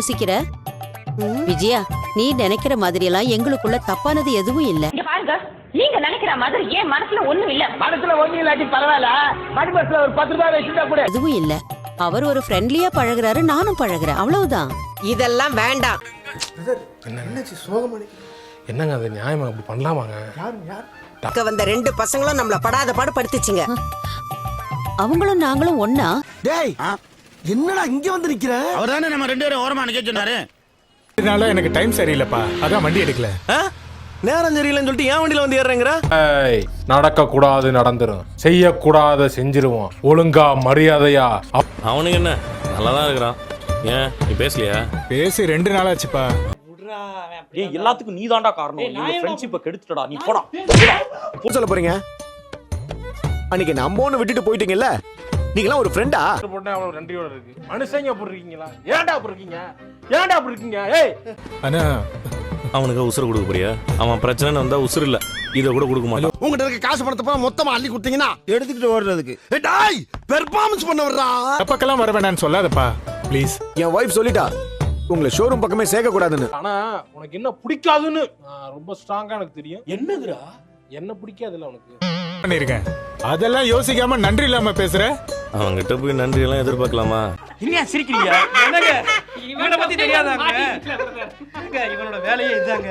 யோசிக்கிற? விஜயா நீ நினைக்கிற மாதிரி எல்லாம் எங்களுக்குள்ள தப்பானது எதுவும் இல்ல. இங்க பாருங்க நீங்க நினைக்கிற மாதிரி என் மனசுல ஒண்ணும் இல்ல. மனசுல ஒண்ணு இல்லாட்டி பரவாயில்ல. மணி பஸ்ல ஒரு பத்து ரூபாய் வச்சுட்டா கூட. எதுவும் இல்ல. அவர் ஒரு ஃப்ரெண்ட்லியா பழகுறாரு நானும் பழகுறேன். அவ்வளவுதான். இதெல்லாம் வேண்டாம். என்னங்க அது? நியாயமா? அப்படி பண்ணலாமாங்க? இங்க வந்த ரெண்டு பசங்களும் நம்மள படாத பாடு படுத்துச்சுங்க. அவங்களும் நாங்களும் ஒன்னா டேய் என்னடா இங்க வந்து நிக்கிற? அவர் தானே நம்ம ரெண்டு பேரும் ஓரமா நிக்க சொன்னாரு. இதனால எனக்கு டைம் சரியில்லைப்பா. அதான் வண்டி எடுக்கல. நேரம் தெரியலன்னு சொல்லிட்டு ஏன் வண்டியில வந்து ஏறுறேங்கிற? நடக்க கூடாது நடந்துரும். செய்யக்கூடாத செஞ்சிருவோம். ஒழுங்கா மரியாதையா. அப்- அவனுக்கு என்ன? நல்லா தான் இருக்கிறான். ஏன்? நீ பேசலையா? பேசி ரெண்டு நாள் ஆச்சுப்பா. ஏய் எல்லாத்துக்கும் நீ தான்டா காரணம் நீ ஃப்ரெண்ட்ஷிப்பை கெடுத்துட்டடா. நீ போடா சொல்ல போறீங்க? அன்னைக்கு நம்ம ஒண்ணு விட்டுட்டு போயிட்டீங்கல்ல? நீங்களாம் ஒரு ஃப்ரெண்டா போட்டா அவ்வளவு நன்றியோட இருக்கு. மனுஷங்க அப்படி இருக்கீங்களா? ஏன்டா அப்படி இருக்கீங்க? ஏன்டா அப்படி இருக்கீங்க? ஏய்! ஆனா அவனுக்கு உசுறு கொடுக்க போறியா? அவன் பிரச்சனை வந்தா உசுறு இல்ல. இதை கூட கொடுக்க மாட்டான். உங்ககிட்ட இருக்க காசு பணத்தை பூரா மொத்தமா அள்ளி கொடுத்தீங்கன்னா எடுத்துக்கிட்டு ஓடுறதுக்கு. டாய்! பெர்ஃபார்மன்ஸ் பண்ண வர்றா தப்பக்கெல்லாம் வர வேணாம்னு சொல்லாதப்பா. ப்ளீஸ் என் ஒய்ஃப் சொல்லிட்டா உங்களை ஷோரூம் பக்கமே சேர்க்க கூடாதுன்னு ஆனா உனக்கு என்ன பிடிக்காதுன்னு? ரொம்ப ஸ்ட்ராங்கா எனக்கு தெரியும். என்னதுடா? என்ன பிடிக்காதுல்ல உனக்கு? பண்ணிருக்கேன். அதெல்லாம் யோசிக்காம நன்றி இல்லாம பேசுற. அவங்கிட்ட போய் நன்றி எல்லாம் எதிர்பார்க்கலாமா? இல்லையா சிரிக்கிறீங்க என்னங்க? இவனை பத்தி தெரியாதாங்க? இவனோட வேலையே இதாங்க.